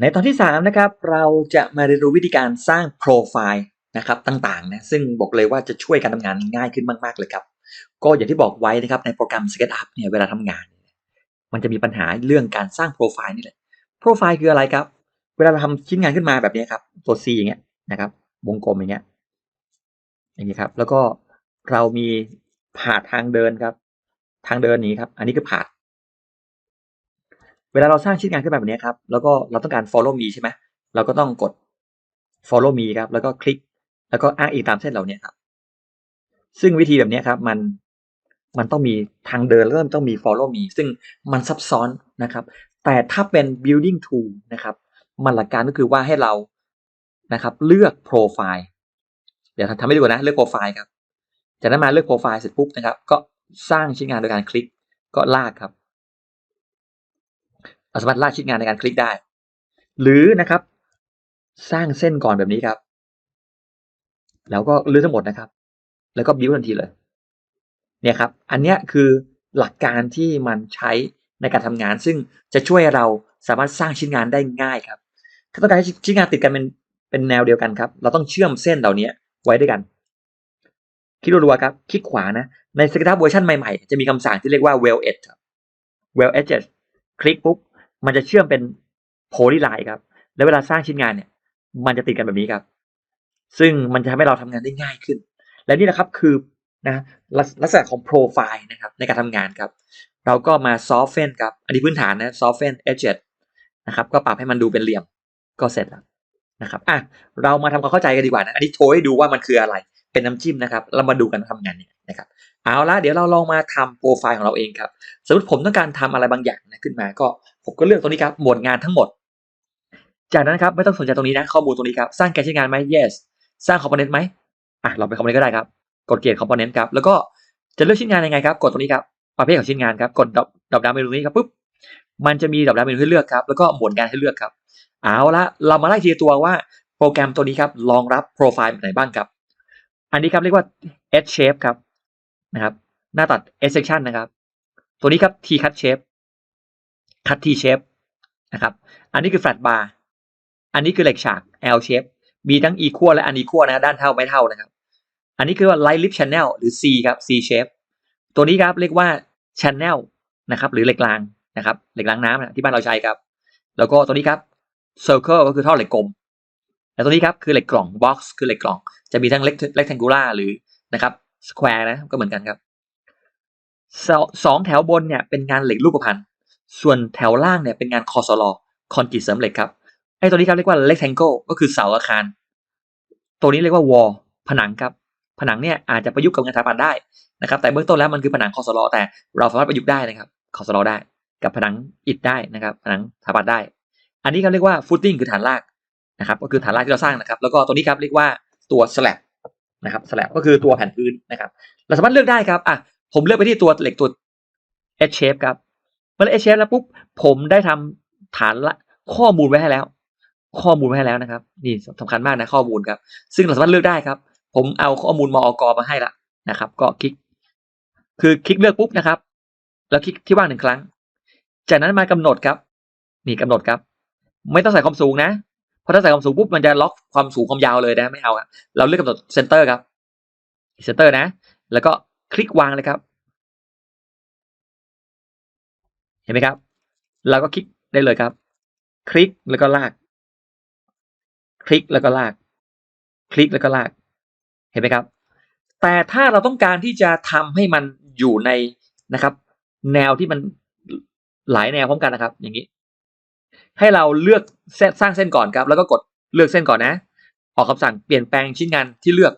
ในตอนที่ 3 นะครับ เราจะมาเรียนรู้วิธีการสร้างโปรไฟล์นะครับต่างๆนะซึ่งบอกเลยว่าจะช่วยการทำงานง่ายขึ้นมากๆเลยครับ ก็อย่างที่บอกไว้นะครับในโปรแกรม SketchUp เนี่ยเวลาทำงาน มันจะมีปัญหาเรื่องการสร้างโปรไฟล์นี่แหละโปรไฟล์คืออะไรครับ เวลาเราทำชิ้นงานขึ้นมาแบบนี้ครับตัว C อย่างเงี้ยนะครับ วงกลมอย่างเงี้ยอย่างนี้ครับ แล้วก็เรามีผ่าทางเดินครับ ทางเดินนี้ครับ อันนี้คือผ่า เวลาเราสร้างชิ้นงานขึ้นมาแบบนี้ครับ แล้วก็เราต้องการ follow me ใช่ไหมเราก็ต้องกด follow me ครับ แล้วก็คลิก แล้วก็อ้างอิงตามเส้นเราเนี่ยครับ ซึ่งวิธีแบบนี้ครับ มัน มันต้องมีทางเดินเริ่มต้องมี follow me ซึ่งมันซับซ้อนนะครับ แต่ถ้าเป็น building tool นะครับ มันหลักการก็คือว่าให้เรา นะครับ เลือกโปรไฟล์เดี๋ยวทำให้ดูก่อนนะ เลือกโปรไฟล์ครับ จากนั้นมาเลือกโปรไฟล์เสร็จปุ๊บนะครับ ก็สร้างชิ้นงานโดยการคลิก ก็ลากครับ เราสามารถลากชิ้นงานในการคลิกได้ หรือนะครับ สร้างเส้นก่อนแบบนี้ครับ แล้วก็เลือกทั้งหมดนะครับ แล้วก็บิ้วทันทีเลย เนี่ยครับ อันนี้คือหลักการที่มันใช้ในการทำงาน ซึ่งจะช่วยเราสามารถสร้างชิ้นงานได้ง่ายครับ ถ้าต้องการให้ชิ้นงานติดกันเป็นเป็นแนวเดียวกันครับ เราต้องเชื่อมเส้นเหล่านี้ไว้ด้วยกันคลิกรัวๆครับคลิกขวานะ ใน SketchUp เวอร์ชันใหม่ๆ จะมีคำสั่งที่เรียกว่า well edge well Edge คลิกปุ๊บ มันจะเชื่อมเป็นโพลีไลน์ครับ แล้วเวลาสร้างชิ้นงานเนี่ย มันจะติดกันแบบนี้ครับ ซึ่งมันจะทำให้เราทำงานได้ง่ายขึ้น และนี่นะครับคือนะลักษณะของโปรไฟล์นะครับในการทำงานครับ เราก็มาซอฟเฟนครับ อันนี้พื้นฐานนะซอฟเฟนเอเจนะครับ ก็ปรับให้มันดูเป็นเหลี่ยมก็เสร็จแล้วนะครับอะเรามาทำความเข้าใจกันดีกว่านะอันนี้โชว์ให้ดูว่ามันคืออะไรเป็นน้ำจิ้มนะครับ เรามาดูกันทำงานเนี่ยนะครับ เอาละเดี๋ยวเราลองมาทำโปรไฟล์ของเราเองครับ สมมติผมต้องการทำอะไรบางอย่างนะขึ้นมาก็ ผมก็เลือกตรงนี้ครับหมวดงานทั้งหมด จากนั้นครับไม่ต้องสนใจตรงนี้นะข้อมูลตรงนี้ครับสร้างแกนใช้งานไหม yes สร้างคอมโพเนนต์ไหมอะเราไปคอมโพเนนต์ก็ได้ครับ กดเกียร์คอมโพเนนต์ครับแล้วก็จะเลือกชิ้นงานยังไงครับกดตรงนี้ครับประเภทของชิ้นงานครับกดดอปดอปดาวเมนูนี้ครับปุ๊บมันจะมีดอปดาวเมนูให้เลือกครับแล้วก็หมวดงานให้เลือกครับเอาละเรามาไล่ทีตัวว่าโปรแกรมตัวนี้ครับรองรับโปรไฟล์แบบไหนบ้างครับ อันนี้ครับเรียกว่า H shape ครับนะครับหน้าตัด S section นะครับ ตัวนี้ครับ T cut shape cut T shape นะครับ อันนี้คือ flat bar อันนี้คือเหล็กฉาก L shape มีทั้ง equal และ unequal นะ ด้านเท่าไม่เท่านะครับ อันนี้คือว่า light lip channel หรือ C ครับ C shape ตัวนี้ครับเรียกว่า channel นะครับ หรือเหล็กรางนะครับ เหล็กรางน้ำนะที่บ้านเราใช้ครับ แล้วก็ตัวนี้ครับ circle ก็คือท่อเหล็กกลม และตัวนี้ครับคือเหล็กกล่อง box คือเหล็กกล่อง จะมีทั้ง rectangular หรือนะครับ square นะ ก็เหมือนกันครับสสองแถวบนเนี่ยเป็นงานเหล็กรูปพรรณ ส่วนแถวล่างเนี่ยเป็นงานคอสลอคอนกรีตเสริมเหล็กครับไอ้ตัวนี้ครับเรียกว่า rectangle ก็คือเสาอาคาร ตัวนี้เรียกว่า wall ผนังครับ ผนังเนี่ยอาจจะประยุกต์กับงานสถาปัตย์ได้นะครับ แต่เบื้องต้นแล้วมันคือผนังคอสลอแต่เราสามารถประยุกต์ได้นะครับคอสลอได้ กับผนังอิฐได้นะครับ ผนังสถาปัตย์ได้ อันนี้เขาเรียกว่า footing คือฐานรากนะครับ ก็คือฐานรากที่เราสร้างนะครับ แล้วก็ตัวนี้ครับเรียกว่าตัว slab นะครับ slab ก็คือตัวแผ่นพื้นนะครับ เราสามารถเลือกได้ครับอะผมเลือกไปที่ตัวเหล็กตัว H shape ครับ เมื่อ H shape แล้วปุ๊บผมได้ทำฐานละข้อมูลไว้ให้แล้ว ข้อมูลไว้ให้แล้วนะครับ นี่สำคัญมากนะข้อมูลครับ ซึ่งเราสามารถเลือกได้ครับ ผมเอาข้อมูลมอกมาให้ละนะครับ ก็คลิก คือคลิกเลือกปุ๊บนะครับ แล้วคลิกที่ว่างหนึ่งครั้ง จากนั้นมากำหนดครับ นี่กำหนดครับ ไม่ต้องใส่ความสูงนะเพราะถ้าใส่ความสูงปุ๊บมันจะล็อกความสูงความยาวเลยนะไม่เอาครับเราเลือกกำหนดเซนเตอร์ครับเซนเตอร์นะ แล้วก็คลิกวางเลยครับ เห็นไหมครับ เราก็คลิกได้เลยครับ คลิกแล้วก็ลาก คลิกแล้วก็ลาก คลิกแล้วก็ลาก เห็นไหมครับ แต่ถ้าเราต้องการที่จะทำให้มันอยู่ในนะครับ แนวที่มันหลายแนวพร้อมกันนะครับ อย่างนี้ ให้เราเลือกเส้นสร้างเส้นก่อนครับ แล้วก็กดเลือกเส้นก่อนนะ ออกคำสั่งเปลี่ยนแปลงชิ้นงานที่เลือก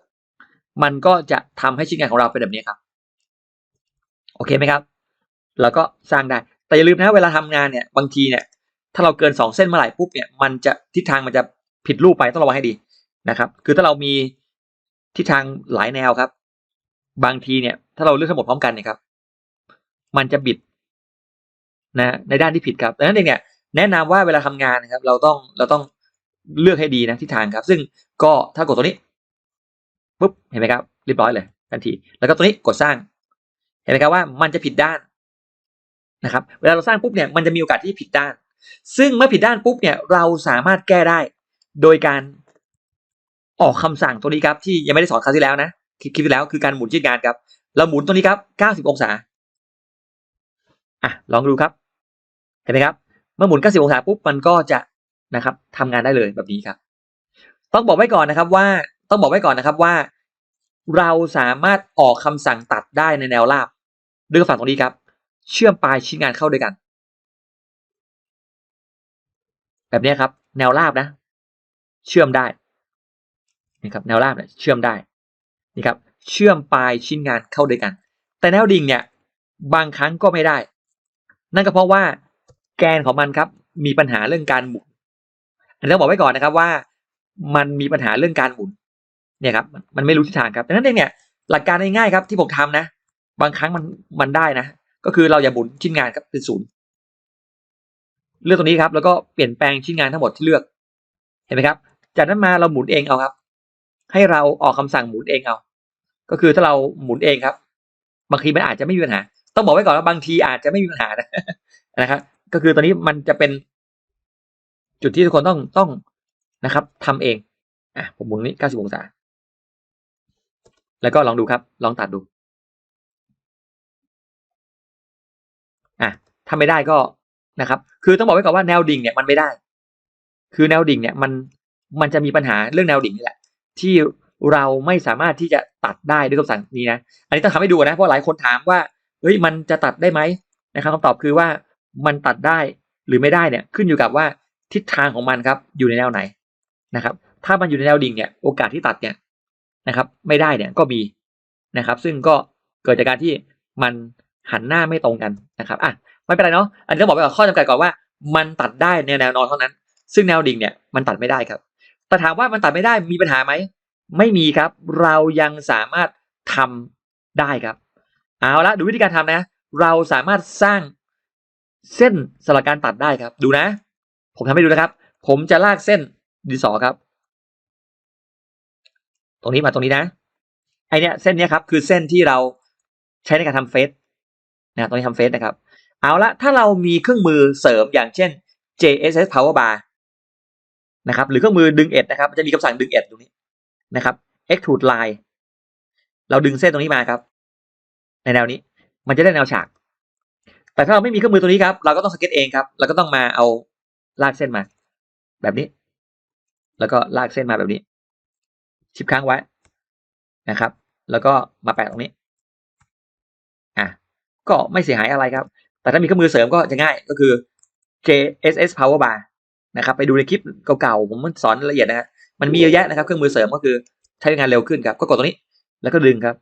มันก็จะทำให้ชิ้นงานของเราเป็นแบบนี้ครับ โอเคไหมครับ แล้วก็สร้างได้ แต่อย่าลืมนะเวลาทำงานเนี่ยบางทีเนี่ยถ้าเราเกินสองเส้นเมื่อไหร่ปุ๊บเนี่ยมันจะทิศทางมันจะผิดรูปไปต้องระวังให้ดีนะครับ คือถ้าเรามีทิศทางหลายแนวครับ บางทีเนี่ย ถ้าเราเลือกทั้งหมดพร้อมกันเนี่ยครับ มันจะบิดนะในด้านที่ผิดครับดังนั้นเองเนี่ยแนะนำว่าเวลาทำงานนะครับ เราต้องเราต้องเลือกให้ดีนะทิศทางครับ ซึ่งก็ถ้ากดตัวนี้ปุ๊บเห็นไหมครับเรียบร้อยเลยทันที แล้วก็ตัวนี้กดสร้าง เห็นไหมครับว่ามันจะผิดด้าน นะครับเวลาเราสร้างปุ๊บเนี่ยมันจะมีโอกาสที่ผิดด้าน ซึ่งเมื่อผิดด้านปุ๊บเนี่ยเราสามารถแก้ได้ โดยการออกคำสั่งตัวนี้ครับที่ยังไม่ได้สอนคราวที่แล้วนะคลิปคลิปที่แล้วคือการหมุนชิ้นงานครับ เราหมุนตัวนี้ครับ 90 องศาอะลองดูครับ เห็นไหมครับ เมื่อหมุน 90 องศาปุ๊บมันก็จะนะครับทำงานได้เลยแบบนี้ครับ ต้องบอกไว้ก่อนนะครับว่าต้องบอกไว้ก่อนนะครับว่า เราสามารถออกคำสั่งตัดได้ในแนวราบด้วยฝั่งตรงนี้ครับ เชื่อมปลายชิ้นงานเข้าด้วยกัน แบบนี้ครับ แนวราบนะ เชื่อมได้นี่ครับแนวราบเนี่ยเชื่อมได้นี่ครับ เชื่อมปลายชิ้นงานเข้าด้วยกัน แต่แนวดิ่งเนี่ย บางครั้งก็ไม่ได้ นั่นก็เพราะว่าแกนของมันครับ มีปัญหาเรื่องการหมุนอันนี้ต้องบอกไว้ก่อนนะครับว่า มันมีปัญหาเรื่องการหมุนเนี่ยครับมันไม่รู้ทิศทางครับดังนั้นเองเนี่ยหลักการง่ายๆครับที่ผมทำนะ บางครั้งมันมันได้นะ ก็คือเราอย่าหมุนชิ้นงานครับเป็นศูนย์เลือกตรงนี้ครับ แล้วก็เปลี่ยนแปลงชิ้นงานทั้งหมดที่เลือก เห็นไหมครับ จากนั้นมาเราหมุนเองเอาครับ ให้เราออกคำสั่งหมุนเองเอา ก็คือถ้าเราหมุนเองครับ บางทีมันอาจจะไม่มีปัญหา ต้องบอกไว้ก่อนว่าบางทีอาจจะไม่มีปัญหานะนะครับ ก็คือตอนนี้มันจะเป็นจุดที่ทุกคนต้องต้องนะครับทำเอง อะผมหมุนนี้ 90 องศา แล้วก็ลองดูครับ ลองตัดดู ถ้าไม่ได้ก็นะครับ คือต้องบอกไว้ก่อนว่าแนวดิ่งเนี่ยมันไม่ได้ คือแนวดิ่งเนี่ยมันมันจะมีปัญหาเรื่องแนวดิ่งนี่แหละที่เราไม่สามารถที่จะตัดได้ด้วยคำสั่งนี้นะอันนี้ต้องทำให้ดูนะเพราะหลายคนถามว่าเฮ้ยมันจะตัดได้ไหมนะครับคำตอบคือว่ามันตัดได้หรือไม่ได้เนี่ยขึ้นอยู่กับว่าทิศทางของมันครับอยู่ในแนวไหนนะครับ ถ้ามันอยู่ในแนวดิ่งเนี่ยโอกาสที่ตัดเนี่ยนะครับ ไม่ได้เนี่ยก็มีนะครับ ซึ่งก็เกิดจากการที่มันหันหน้าไม่ตรงกันนะครับอะ ไม่เป็นไรเนาะอันนี้ต้องบอกไว้ก่อนข้อจำกัดก่อนว่า มันตัดได้ในแนวนอนเท่านั้น ซึ่งแนวดิ่งเนี่ยมันตัดไม่ได้ครับ แต่ถามว่ามันตัดไม่ได้มีปัญหาไหมไม่มีครับ เรายังสามารถทำได้ครับเอาละดูวิธีการทำนะ เราสามารถสร้างเส้นสลักการตัดได้ครับ ดูนะ ผมทำให้ดูนะครับ ผมจะลากเส้นดินสอครับ ตรงนี้มาตรงนี้นะไอเนี้ยเส้นเนี้ยครับคือเส้นที่เราใช้ในการทำเฟซนะตรงนี้ทำเฟซนะครับ เอาละถ้าเรามีเครื่องมือเสริมอย่างเช่น JSS Power Bar นะครับหรือเครื่องมือดึงเอ็ดนะครับจะมีคำสั่งดึงเอ็ดตรงนี้นะครับ extrude line เราดึงเส้นตรงนี้มาครับ ในแนวนี้มันจะได้แนวฉาก แต่ถ้าเราไม่มีเครื่องมือตัวนี้ครับ เราก็ต้องสเก็ตเองครับเราก็ต้องมาเอาลากเส้นมา แบบนี้ แล้วก็ลากเส้นมาแบบนี้ ชิปค้างไว้นะครับ แล้วก็มาแปะตรงนี้อะก็ไม่เสียหายอะไรครับ แต่ถ้ามีเครื่องมือเสริมก็จะง่ายก็คือ JSS Power Bar นะครับไปดูในคลิปเก่าๆ ผมสอนละเอียดนะฮะมันมีเยอะแยะนะครับ เครื่องมือเสริมก็คือใช้งานเร็วขึ้นครับ ก็กดตรงนี้แล้วก็ดึงครับ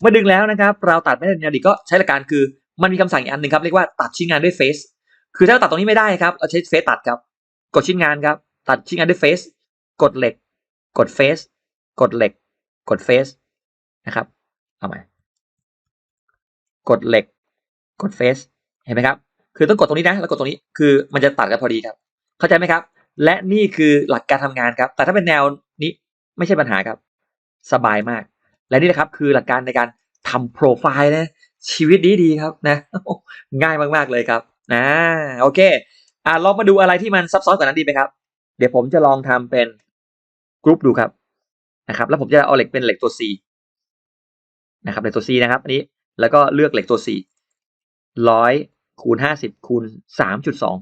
เมื่อดึงแล้วนะครับ เราตัดไม่ได้ในอดีตก็ใช้หลักการคือมันมีคำสั่งอีกอันหนึ่งครับ เรียกว่าตัดชิ้นงานด้วยเฟซคือถ้าเราตัดตรงนี้ไม่ได้ครับเราใช้เฟซตัดครับ กดชิ้นงานครับ ตัดชิ้นงานด้วยเฟซกดเหล็ก กดเฟซกดเหล็ก กดเฟซนะครับเอาใหม่ กดเหล็ก กดเฟซเห็นไหมครับ คือต้องกดตรงนี้นะแล้วกดตรงนี้คือมันจะตัดกันพอดีครับ เข้าใจไหมครับ และนี่คือหลักการทำงานครับ แต่ถ้าเป็นแนวนี้ไม่ใช่ปัญหาครับ สบายมาก และนี่นะครับคือหลักการในการทำโปรไฟล์นะชีวิตดีดีครับนะง่ายมากๆเลยครับนะโอเคอ่าลองมาดูอะไรที่มันซับซ้อนกว่านั้นดีไหมครับ เดี๋ยวผมจะลองทำเป็นกรุ๊ปดูครับนะครับ แล้วผมจะเอาเหล็กเป็นเหล็กตัว C นะครับเหล็กตัว C นะครับอันนี้ แล้วก็เลือกเหล็กตัว C ร้อยคูณห้าสิบคูณสามจุดสอง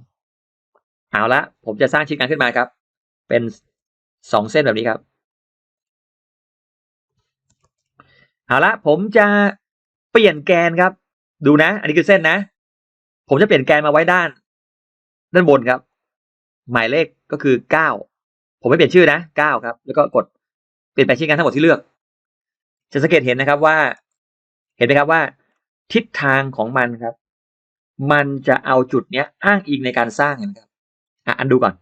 เอาละผมจะสร้างชิ้นงานขึ้นมาครับ เป็นสองเส้นแบบนี้ครับ เอาละผมจะเปลี่ยนแกนครับ ดูนะ อันนี้คือเส้นนะ ผมจะเปลี่ยนแกนมาไว้ด้าน ด้านบนครับ หมายเลขก็คือเก้าผมไม่เปลี่ยนชื่อนะเก้าครับ แล้วก็กดเปลี่ยนแปลงชิ้นงานทั้งหมดที่เลือก จะสังเกตเห็นนะครับว่า ห็นไหมครับว่า ทิศทางของมันครับ มันจะเอาจุดเนี้ย อ้างอิงในการสร้างนะครับอะอันดูก่อน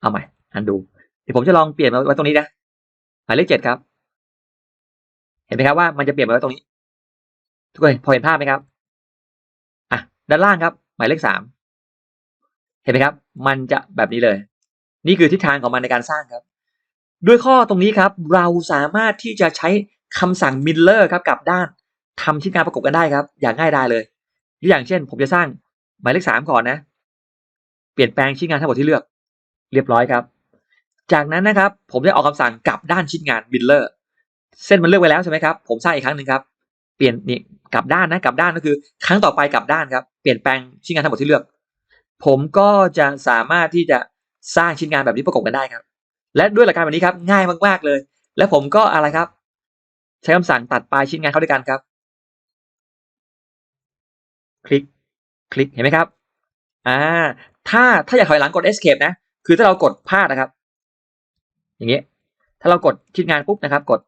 เอาใหม่ อันดู เดี๋ยวผมจะลองเปลี่ยนมาไว้ตรงนี้นะหมายเลขเจ็ดครับ เห็นไหมครับว่ามันจะเปลี่ยนมาไว้ตรงนี้ ทุกคนพอเห็นภาพไหมครับอะด้านล่างครับ หมายเลขสามเห็นไหมครับ มันจะแบบนี้เลย นี่คือทิศทางของมันในการสร้างครับ ด้วยข้อตรงนี้ครับ เราสามารถที่จะใช้ คำสั่งมิลเลอร์ครับกับด้านทำชิ้นงานประกบกันได้ครับ อย่างง่ายดายเลยหรืออย่างเช่น ผมจะสร้างหมายเลขสามก่อนนะ เปลี่ยนแปลงชิ้นงานทั้งหมดที่เลือก เรียบร้อยครับ จากนั้นนะครับ ผมได้ออกคำสั่งกลับด้านชิ้นงานบิลเลอร์เส้นมันเลือกไว้แล้วใช่ไหมครับ ผมสร้างอีกครั้งหนึ่งครับ เปลี่ยนนี่กลับด้านนะกลับด้านก็คือ ครั้งต่อไปกลับด้านครับ เปลี่ยนแปลงชิ้นงานทั้งหมดที่เลือก ผมก็จะสามารถที่จะสร้างชิ้นงานแบบนี้ประกบกันได้ครับ และด้วยหลักการแบบนี้ครับ ง่ายมากๆเลย และผมก็อะไรครับ ใช้คำสั่งตัดปลายชิ้นงานเข้าด้วยกันครับ คลิก คลิก เห็นไหมครับ อ่า ถ้า ถ้าอยากถอยหลังกด escape นะ คือถ้าเรากดพลาดนะครับ อย่างเงี้ย ถ้าเรากดชิ้นงานปุ๊บนะครับ กด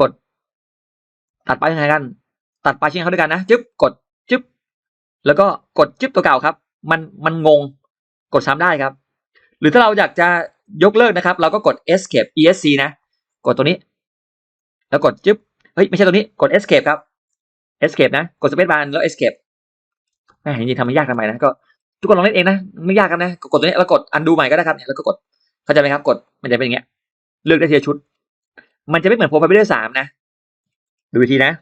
กด ตัดไปยังไงกัน ตัดปลายชิ้นงานเข้าด้วยกันนะ จึ๊บ กด จึ๊บ แล้วก็กดจึ๊บตัวเก่าครับ มัน มันงง กดซ้ำได้ครับ หรือถ้าเราอยากจะยกเลิกนะครับ เราก็กด escape esc นะ กดตัวนี้ แล้วกดจึ๊บเฮ้ยไม่ใช่ตัวนี้กด escape ครับ escape นะ กด space bar แล้ว escape แม่จริงๆทำไม่ยากทำไมนะก็ทุกคนลองเล่นเองนะไม่ยากกันนะกดตัวนี้แล้วกด undo ใหม่ก็ได้ครับเนี่ยแล้วก็กดเข้าใจไหมครับ กดมันจะเป็นอย่างเงี้ย เลือกได้ทีละชุด มันจะไม่เหมือน Profile สามนะดูอีกทีนะ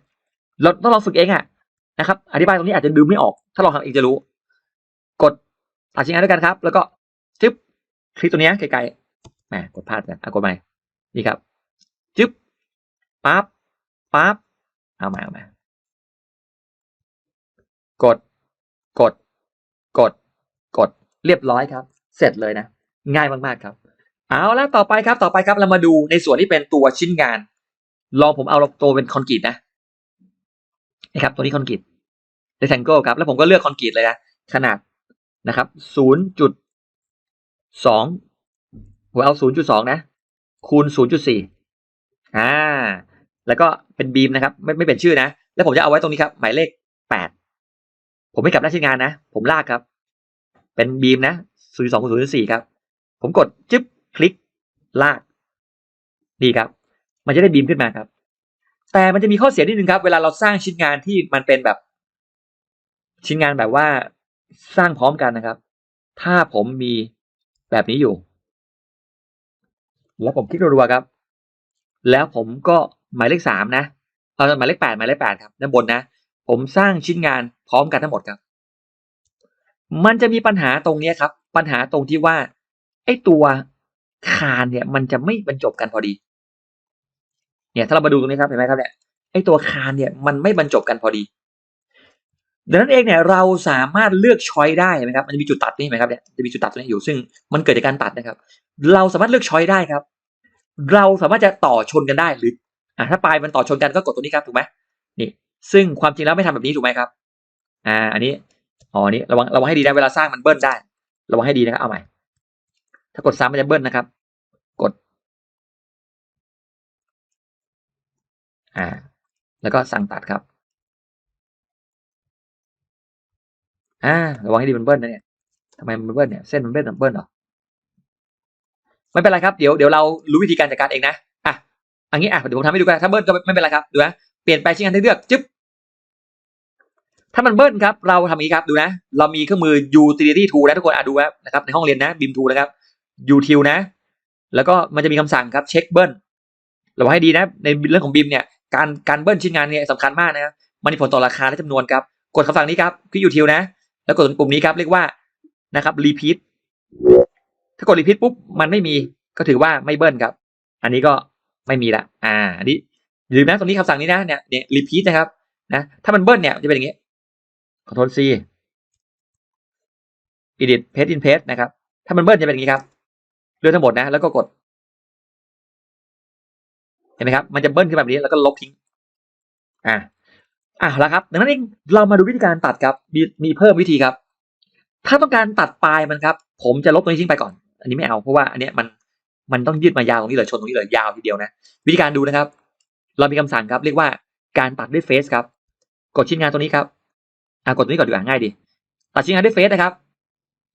เราต้องลองฝึกเองอะนะครับ อธิบายตรงนี้อาจจะดูไม่ออก ถ้าลองทำเองจะรู้ กดตัดชิ้นงานด้วยกันครับ แล้วก็จึ๊บคลิกตัวนี้ไกลๆแหมกดพลาดนอะกดใหม่นี่ครับ ปั๊บปั๊บเอาใหม่เอาใหม่กด กด กด กด เรียบร้อยครับ เสร็จเลยนะ ง่ายมากๆครับ เอาละต่อไปครับ ต่อไปครับ เรามาดูในส่วนที่เป็นตัวชิ้นงาน ลองผมเอาตัวเป็นคอนกรีตนะนะครับ ตัวนี้คอนกรีต rectangle ครับ แล้วผมก็เลือกคอนกรีตเลยนะ ขนาดนะครับศูนย์จุดสองผมเอาศูนย์จุดสองนะ คูณศูนย์จุดสี่อ่า แล้วก็เป็นบีมนะครับ ไม่ไม่เป็นชื่อนะ แล้วผมจะเอาไว้ตรงนี้ครับ หมายเลขแปดผมไม่กลับหน้าชิ้นงานนะ ผมลากครับ เป็นบีมนะศูนย์สองคูณศูนย์สี่ครับ ผมกดจึ๊บคลิกลากนี่ครับ มันจะได้บีมขึ้นมาครับ แต่มันจะมีข้อเสียนิดนึงครับ เวลาเราสร้างชิ้นงานที่มันเป็นแบบ ชิ้นงานแบบว่าสร้างพร้อมกันนะครับ ถ้าผมมีแบบนี้อยู่ แล้วผมคลิกรัวๆครับ แล้วผมก็ หมายเลขสามนะเอาหมายเลขแปดหมายเลขแปดครับด้านบนนะ ผมสร้างชิ้นงานพร้อมกันทั้งหมดครับ มันจะมีปัญหาตรงนี้ครับ ปัญหาตรงที่ว่าไอ้ตัวคานเนี่ย มันจะไม่บรรจบกันพอดี เนี่ยถ้าเรามาดูตรงนี้ครับเห็นไหมครับเนี่ยไอ้ตัวคานเนี่ยมันไม่บรรจบกันพอดีดังนั้นเองเนี่ยเราสามารถเลือกช้อยได้ไหมครับมันจะมีจุดตัดนี่ไหมครับเนี่ยจะมีจุดตัดตรงนี้อยู่ซึ่งมันเกิดจากการตัดนะครับ เราสามารถเลือกช้อยได้ครับ เราสามารถจะต่อชนกันได้หรือ อ่าถ้าปลายมันต่อชนกันก็กดตัวนี้ครับถูกไหมนี่ ซึ่งความจริงแล้วไม่ทำแบบนี้ถูกไหมครับ อ่า อันนี้อ๋ออันนี้ระวังระวังให้ดีนะเวลาสร้างมันเบิ้ลได้ ระวังให้ดีนะครับเอาใหม่ ถ้ากดซ้ำมันจะเบิ้ลนะครับ กด อ่า แล้วก็สั่งตัดครับ อ่า ระวังให้ดีมันเบิ้ลนะเนี่ยทำไมมันเบิ้ลเนี่ยเส้นมันเบิ้ลมันเบิ้ลเหรอไม่เป็นไรครับเดี๋ยวเดี๋ยวเรารู้วิธีการจัดการเองนะ อันนี้อะเดี๋ยวผมทำให้ดูกันถ้าเบิ้ลก็ไม่เป็นไรครับดูนะเปลี่ยนไปชิ้นงานให้เลือกจึ๊บถ้ามันเบิ้ลครับ เราทำอย่างนี้ครับดูนะ เรามีเครื่องมือ utility tool นะทุกคนอะดูนะครับในห้องเรียนนะ bim tool นะครับ util นะ แล้วก็มันจะมีคำสั่งครับเช็คเบิ้ลเระวังให้ดีนะ ในเรื่องของ bim เนี่ยการการเบิ้ลชิ้นงานเนี่ยสำคัญมากนะครับมันมีผลต่อราคาและจำนวนครับ กดคำสั่งนี้ครับคลิก util นะ แล้วกดปุ่มนี้ครับเรียกว่านะครับ repeat ถ้ากด repeat ปุ๊บมันไม่มีก็ถือว่าไม่เบิ้ลครับ อันนี้ก็ ไม่มีละ อ่าอันนี้อย่าลืมนะตรงนี้คำสั่งนี้นะเนี่ยเนี่ย repeat นะครับนะถ้ามันเบิ้ลเนี่ยจะเป็นอย่างนี้ Ctrl C edit paste in paste นะครับ ถ้ามันเบิ้ลจะเป็นอย่างนี้ครับเลือกทั้งหมดนะ แล้วก็กด เห็นไหมครับ มันจะเบิ้ลขึ้นแบบนี้แล้วก็ลบทิ้ง อ่าอะแล้วครับดังนั้นเองเรามาดูวิธีการตัดครับ มีมีเพิ่มวิธีครับ ถ้าต้องการตัดปลายมันครับ ผมจะลบตรงนี้ทิ้งไปก่อน อันนี้ไม่เอาเพราะว่าอันเนี้ยมัน มันต้องยืดมายาวตรงนี้เลยชนตรงนี้เลยยาวทีเดียวนะ วิธีการดูนะครับ เรามีคำสั่งครับ เรียกว่าการตัดด้วยเฟซครับ กดชิ้นงานตรงนี้ครับอ่ากดตรงนี้ก่อนดีกว่าง่ายดี ตัดชิ้นงานด้วยเฟซนะครับ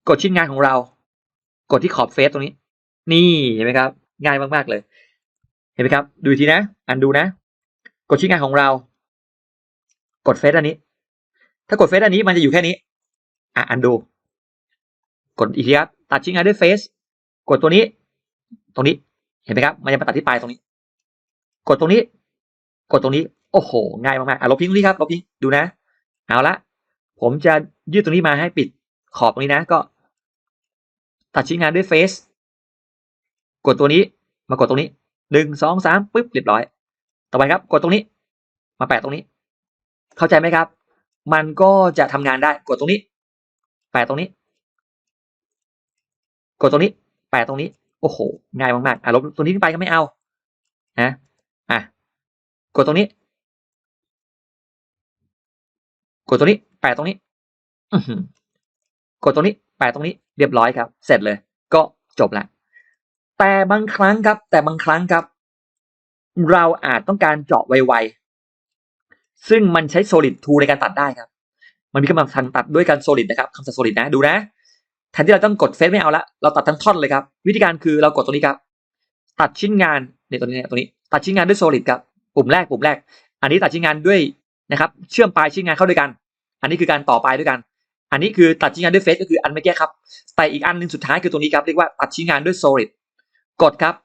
กดชิ้นงานของเรา กดที่ขอบเฟซตรงนี้ นี่เห็นไหมครับ ง่ายมากๆเลย เห็นไหมครับ ดูทีนะ อันดูนะ กดชิ้นงานของเรา กดเฟซอันนี้ ถ้ากดเฟซอันนี้มันจะอยู่แค่นี้ อะอันดู กดอีกทีครับ ตัดชิ้นงานด้วยเฟซกดตัวนี้ ตรงนี้ เห็นไหมครับ มันจะมาตัดที่ปลายตรงนี้ กดตรงนี้ กดตรงนี้ โอ้โห ง่ายมากๆอะลบทิ้งตรงนี้ครับลบทิ้งดูนะ เอาละ ผมจะยืดตรงนี้มาให้ปิดขอบตรงนี้นะ ก็ ตัดชิ้นงานด้วยเฟซกดตัวนี้ มากดตรงนี้หนึ่งสองสามปึ๊บเรียบร้อย ต่อไปครับ กดตรงนี้ มาแปะตรงนี้ เข้าใจไหมครับ มันก็จะทำงานได้ กดตรงนี้ แปะตรงนี้ กดตรงนี้ แปะตรงนี้ โอ้โห ง่ายมากๆ อะลบตรงนี้ขึ้นไปก็ไม่เอานะอะ กดตรงนี้ กดตรงนี้ แปะตรงนี้กดตรงนี้ แปะตรงนี้ เรียบร้อยครับ เสร็จเลย ก็จบละ แต่บางครั้งครับ แต่บางครั้งครับ เราอาจต้องการเจาะไวๆ ซึ่งมันใช้ solid tool ในการตัดได้ครับ มันมีคำสั่งตัดด้วยการ solid นะครับคำสั่ง solid นะ ดูนะ แทนที่เราต้องกดเฟซไม่เอาละเราตัดทั้งท่อนเลยครับ วิธีการคือเรากดตรงนี้ครับ ตัดชิ้นงานเนี่ยตัวนี้ตัวนี้ ตัดชิ้นงานด้วย solid ครับปุ่มแรกปุ่มแรก อันนี้ตัดชิ้นงานด้วยนะครับเชื่อมปลายชิ้นงานเข้าด้วยกัน อันนี้คือการต่อปลายด้วยกัน อันนี้คือตัดชิ้นงานด้วยเฟซก็คืออันเมื่อกี้ครับแต่อีกอันหนึ่งสุดท้ายคือตัวนี้ครับเรียกว่าตัดชิ้นงานด้วย solid กดครับ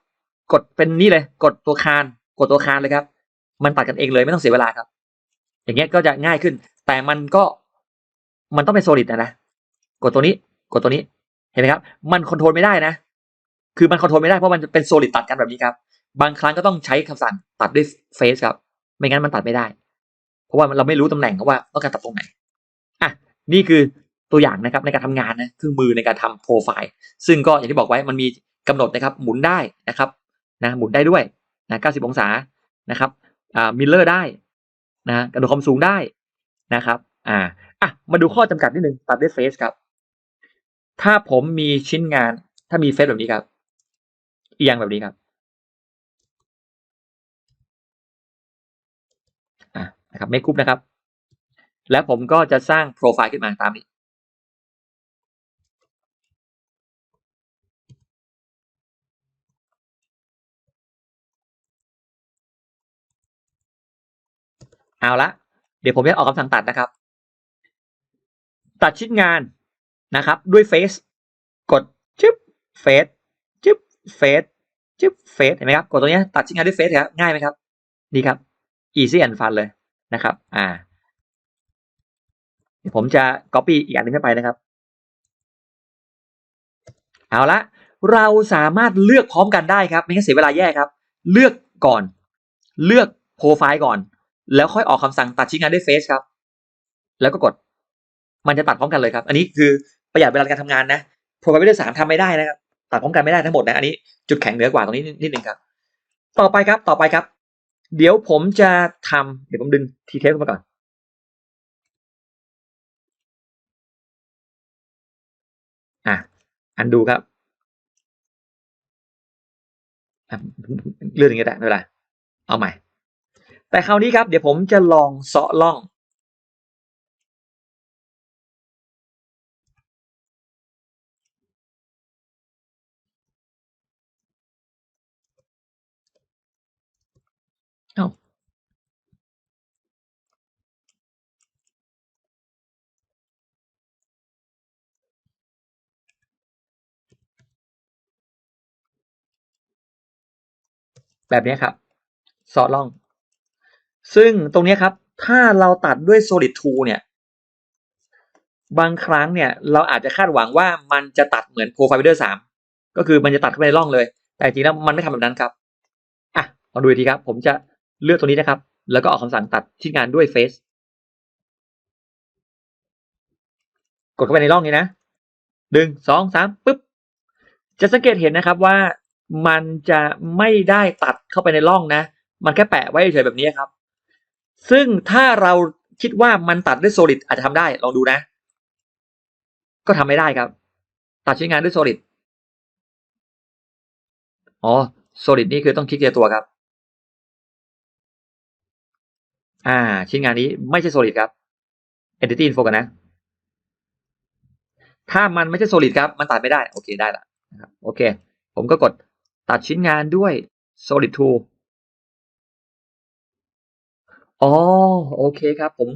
กดเป็นนี่เลย กดตัวคาน กดตัวคานเลยครับ มันตัดกันเองเลยไม่ต้องเสียเวลาครับ อย่างเงี้ยก็จะง่ายขึ้น แต่มันก็มันต้องเป็นโซลิดนะนะ กดตัวนี้ กดตัวนี้เห็นไหมครับ มันคอนโทรลไม่ได้นะ คือมันคอนโทรลไม่ได้เพราะมันเป็นโซลิดตัดกันแบบนี้ครับ บางครั้งก็ต้องใช้คำสั่งตัดด้วยเฟซครับ ไม่งั้นมันตัดไม่ได้ เพราะว่าเราไม่รู้ตำแหน่งว่าต้องการตัดตรงไหนอะนี่คือตัวอย่างนะครับในการทำงานนะเครื่องมือในการทำโปรไฟล์ซึ่งก็อย่างที่บอกไว้มันมีกำหนดนะครับ หมุนได้นะครับนะหมุนได้ด้วยนะ90 องศานะครับอ่ามิลเลอร์ได้นะกระโดดความสูงได้นะครับอ่าอะมาดูข้อจำกัดนิดนึงตัดด้วยเฟซครับ ถ้าผมมีชิ้นงาน ถ้ามีเฟซแบบนี้ครับ เอียงแบบนี้ครับอะนะครับไม่กรุ๊ปนะครับ แล้วผมก็จะสร้างโปรไฟล์ขึ้นมาตามนี้เอาละ เดี๋ยวผมจะออกคำสั่งตัดนะครับ ตัดชิ้นงาน นะครับ ด้วยเฟซกดจึ๊บเฟซจึ๊บเฟซจึ๊บเฟซเห็นไหมครับกดตัวนี้ตัดชิ้นงานด้วยเฟซครับง่ายไหมครับดีครับ easy and fun เลยนะครับ อ่าเดี๋ยวผมจะ copy อีกอันหนึงเข้าไปนะครับ เอาละเราสามารถเลือกพร้อมกันได้ครับไม่งั้นเสียเวลาแยกครับ เลือกก่อน เลือกโปรไฟล์ก่อน แล้วค่อยออกคำสั่งตัดชิ้นงานด้วยเฟซครับ แล้วก็กด มันจะตัดพร้อมกันเลยครับ อันนี้คือ ประหยัดเวลาการทำงานนะโปรไฟล์วิดีโอสามทำไม่ได้นะครับตัดพร้อมกันไม่ได้ทั้งหมดนะอันนี้จุดแข็งเหนือกว่าตรงนี้นิดนึงครับ ต่อไปครับต่อไปครับ เดี๋ยวผมจะทำเดี๋ยวผมดึงทีเทปมาก่อนอะอันดูครับเลื่อนอย่างนี้ยได้ไม่เป็นไรเอาใหม่ แต่คราวนี้ครับ เดี๋ยวผมจะลองเซาะล่อง เอ้าแบบนี้ครับเซาะล่อง ซึ่งตรงนี้ครับ ถ้าเราตัดด้วย solid tool เนี่ย บางครั้งเนี่ย เราอาจจะคาดหวังว่ามันจะตัดเหมือน profile builder 3 ก็คือมันจะตัดเข้าไปในร่องเลย แต่จริงแล้วมันไม่ทำแบบนั้นครับ อะลองดูอีกทีครับ ผมจะ เลือกตัวนี้นะครับ แล้วก็ออกคำสั่งตัดชิ้นงานด้วย face กดเข้าไปในร่องนี้นะหนึ่งสองสามปึ๊บ จะสังเกตเห็นนะครับว่ามันจะไม่ได้ตัดเข้าไปในร่องนะ มันแค่แปะไว้เฉยแบบนี้ครับ ซึ่งถ้าเราคิดว่ามันตัดด้วย solid อาจจะทำได้ ลองดูนะ ก็ทำไม่ได้ครับ ตัดชิ้นงานด้วย solid อ๋อ solid นี่คือต้องคลิกเจอตัวครับ อ่า ชิ้นงานนี้ไม่ใช่ solid ครับ entity info กันนะ ถ้ามันไม่ใช่ solid ครับ มันตัดไม่ได้ โอเค ได้ละนะครับ โอเค ผมก็กดตัดชิ้นงานด้วย solid tool อ๋อ โอเคครับ ผม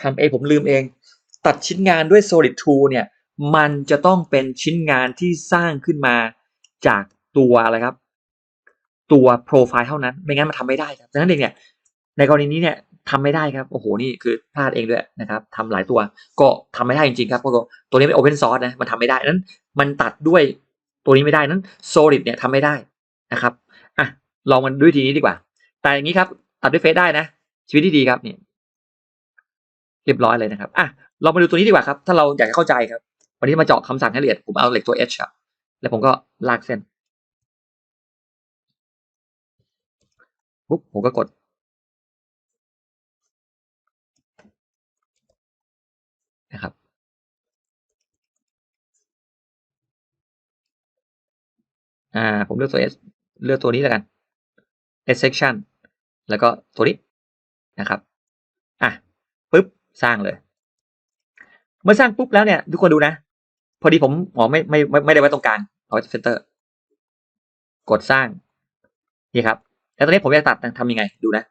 ทำเอง ผมลืมเอง ตัดชิ้นงานด้วย solid tool เนี่ย มันจะต้องเป็นชิ้นงานที่สร้างขึ้นมาจากตัวอะไรครับ ตัวโปรไฟล์เท่านั้น ไม่งั้นมันทำไม่ได้ครับดังนั้นเองเนี่ย ในกรณีนี้เนี่ย ทำไม่ได้ครับโอ้โหนี่คือพลาดเองด้วยนะครับทำหลายตัวก็ทำไม่ได้จริงๆครับเพราะว่าตัวนี้เป็น open source นะมันทำไม่ได้นั้น มันตัดด้วยตัวนี้ไม่ได้นั้น solid เนี่ยทำไม่ได้นะครับอะลองมันด้วยทีนี้ดีกว่า แต่อย่างนี้ครับ ตัดด้วยเฟซได้นะ ชีวิตที่ดีครับเนี่ยเรียบร้อยเลยนะครับอะเรามาดูตัวนี้ดีกว่าครับ ถ้าเราอยากจะเข้าใจครับ วันนี้มาเจาะคำสั่งให้ละเอียดผมเอาเหล็กตัว H ครับแล้วผมก็ลากเส้นปุ๊บผมก็กด นะครับ อ่าผมเลือกตัว S เลือกตัวนี้แล้วกัน S section แล้วก็ตัวนี้นะครับอะปุ๊บสร้างเลย เมื่อสร้างปุ๊บแล้วเนี่ย ทุกคนดูนะ พอดีผมอ๋อไม่ไม่ไม่ไม่ได้ไว้ตรงกลางเอาไว้เซนเตอร์ กดสร้างนี่ครับ แล้วตอนนี้ผมจะตัดทำยังไงดูนะ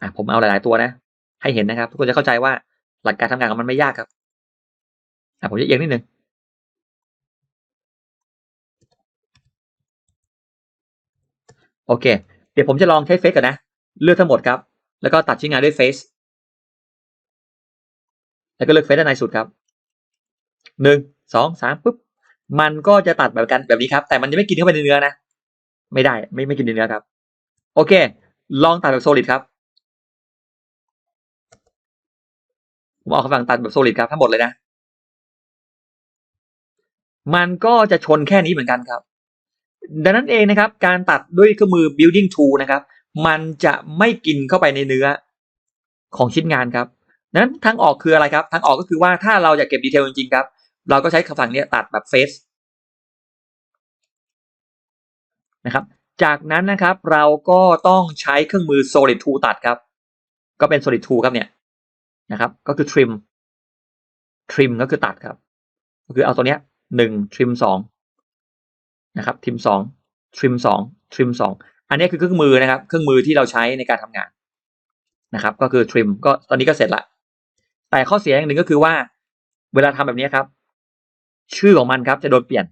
อะผมเอาหลาย ๆ ตัวนะ ให้เห็นนะครับ ทุกคนจะเข้าใจว่าหลักการทำงานของมันไม่ยากครับอะผมจะเอียงนิดนึง โอเค เดี๋ยวผมจะลองใช้เฟซก่อนนะ เลือกทั้งหมดครับ แล้วก็ตัดชิ้นงานด้วยเฟซแล้วก็เลือกเฟซด้านในสุดครับหนึ่งสองสามปุ๊บมันก็จะตัดแบบกันแบบนี้ครับ แต่มันจะไม่กินเข้าไปในเนื้อนะ ไม่ได้ไม่ไม่กินในเนื้อครับ โอเค ลองตัดแบบโซลิดครับผมออกคำสั่งตัดแบบโซลิดครับทั้งหมดเลยนะ มันก็จะชนแค่นี้เหมือนกันครับ ดังนั้นเองนะครับ การตัดด้วยเครื่องมือ building tool นะครับ มันจะไม่กินเข้าไปในเนื้อของชิ้นงานครับดังนั้นทางออกคืออะไรครับทางออกก็คือว่าถ้าเราอยากเก็บดีเทลจริงๆครับ เราก็ใช้คำสั่งนี้ตัดแบบเฟสนะครับ จากนั้นนะครับเราก็ต้องใช้เครื่องมือ solid tool ตัดครับ ก็เป็น solid tool ครับเนี่ยนะครับ ก็คือ trim trim ก็คือตัดครับ ก็คือเอาตัวเนี้ยหนึ่ง trim สอง นะครับ trim สอง trim สอง trim สองอันนี้คือเครื่องมือนะครับ เครื่องมือที่เราใช้ในการทำงานนะครับ ก็คือ trim ก็ตอนนี้ก็เสร็จละ แต่ข้อเสียอย่างหนึ่งก็คือว่า เวลาทำแบบนี้ครับ ชื่อของมันครับจะโดนเปลี่ยน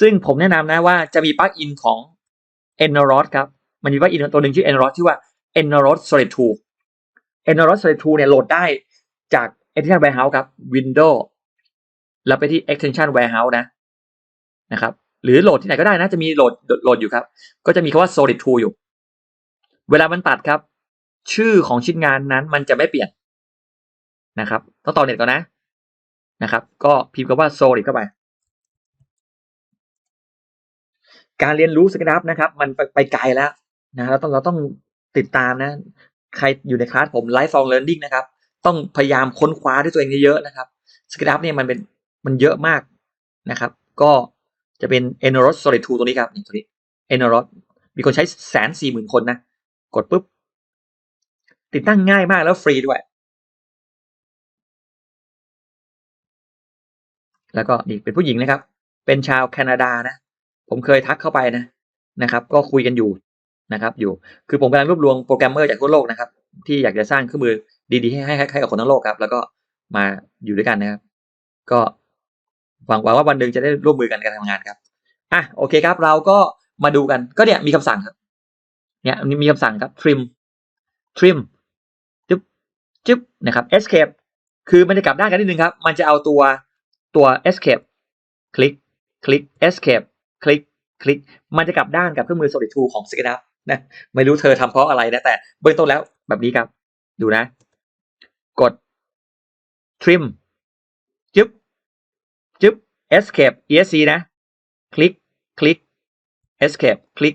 ซึ่งผมแนะนำนะว่าจะมีปลั๊กอินของ e n r o d ครับ มันมีปลั๊กอินตัวหนึ่งชื่อ e n r o d ชื่อว่า e n r o d Solid Tool e n r o d Solid Tool เนี่ยโหลดได้จาก Extension Warehouse ครับ Windows แล้วไปที่ Extension Warehouse นะนะครับ หรือโหลดที่ไหนก็ได้นะจะมีโหลดโหลดอยู่ครับ ก็จะมีคำว่า Solid Tool อยู่ เวลามันตัดครับ ชื่อของชิ้นงานนั้นมันจะไม่เปลี่ยนนะครับต้องต่อเน็ตก่อนนะนะครับ ก็พิมพ์คำว่า solid เข้าไป การเรียนรู้สเกดับนะครับ มันไปไกลแล้วนะเราต้องเราต้องติดตามนะ ใครอยู่ในคลาสผม lifelong learning นะครับ ต้องพยายามค้นคว้าด้วยตัวเองเยอะๆนะครับสเกดับเนี่ยมันเป็นมันเยอะมากนะครับ ก็ จะเป็น e n o r o s Solid Tool ตัวนี้ครับนี่ตัวนี้ e n o r o s มีคนใช้แสนสี่หมื่นคนนะ กดปุ๊บ ติดตั้งง่ายมากแล้วฟรีด้วย แล้วก็นี่เป็นผู้หญิงนะครับ เป็นชาวแคนาดานะ ผมเคยทักเข้าไปนะนะครับ ก็คุยกันอยู่นะครับ อยู่ คือผมกำลังรวบรวมโปรแกรมเมอร์จากทั่วโลกนะครับ ที่อยากจะสร้างเครื่องมือดีๆให้ให้ให้กับคนทั้งโลกครับ แล้วก็มาอยู่ด้วยกันนะครับ ก็ หวังว่าวันหนึ่งจะได้ร่วมมือกันการทำงานครับอะโอเคครับ เราก็มาดูกันก็เนี่ยมีคำสั่งครับ เนี่ยมีคำสั่งครับ trim trim จึ๊บจึ๊บนะครับ escape คือมันจะกลับด้านกันนิดนึงครับ มันจะเอาตัวตัว escape คลิกคลิก escape คลิกคลิก มันจะกลับด้านกับเครื่องมือ solid tool ของ SketchUp นะไม่รู้เธอทำเพราะอะไรนะ แต่เบื้องต้นแล้วแบบนี้ครับ ดูนะ กด trim จึ๊บ escape esc นะ คลิก คลิก escape คลิก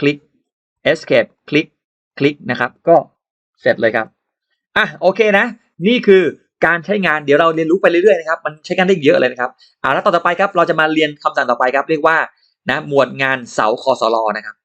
คลิก escape คลิก คลิกนะครับ ก็เสร็จเลยครับ อะ โอเคนะ นี่คือการใช้งาน เดี๋ยวเราเรียนรู้ไปเรื่อยๆนะครับ มันใช้งานได้เยอะเลยนะครับ อ่าแล้วต่อไปครับ เราจะมาเรียนคำสั่งต่อไปครับ เรียกว่า นะ หมวดงานเสาคอสลอนะครับ